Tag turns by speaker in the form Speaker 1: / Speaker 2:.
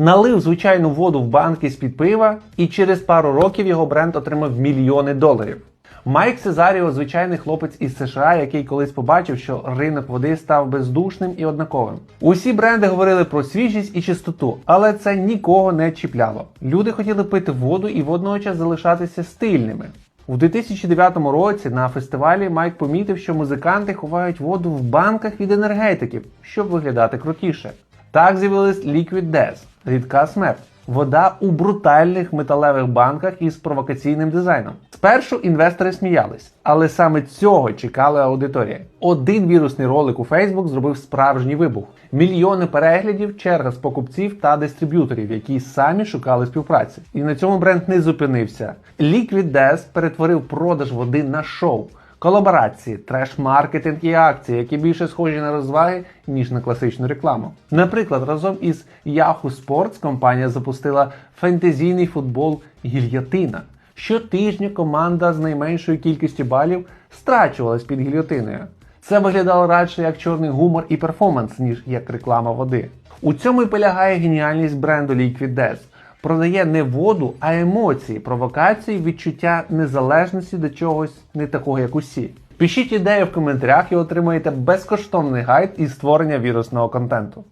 Speaker 1: налив звичайну воду в банки з-під пива, і через пару років його бренд отримав мільйони доларів. Майк Сезаріо звичайний хлопець із США, який колись побачив, що ринок води став бездушним і однаковим. Усі бренди говорили про свіжість і чистоту, але це нікого не чіпляло. Люди хотіли пити воду і водночас залишатися стильними. У 2009 році на фестивалі Майк помітив, що музиканти ховають воду в банках від енергетиків, щоб виглядати крутіше. Так з'явилась Liquid Death – рідка смерть. Вода у брутальних металевих банках із провокаційним дизайном. Спершу інвестори сміялись, але саме цього чекала аудиторія. Один вірусний ролик у Facebook зробив справжній вибух. Мільйони переглядів, черга з покупців та дистриб'юторів, які самі шукали співпраці. І на цьому бренд не зупинився. Liquid Death перетворив продаж води на шоу. Колаборації, треш-маркетинг і акції, які більше схожі на розваги, ніж на класичну рекламу. Наприклад, разом із Yahoo Sports компанія запустила фентезійний футбол Гільйотина. Щотижня команда з найменшою кількістю балів страчувалась під гільйотиною. Це виглядало радше як чорний гумор і перформанс, ніж як реклама води. У цьому і полягає геніальність бренду Liquid Death. Продає не воду, а емоції, провокації, відчуття незалежності до чогось не такого, як усі. Пишіть ідеї в коментарях і отримаєте безкоштовний гайд із створення вірусного контенту.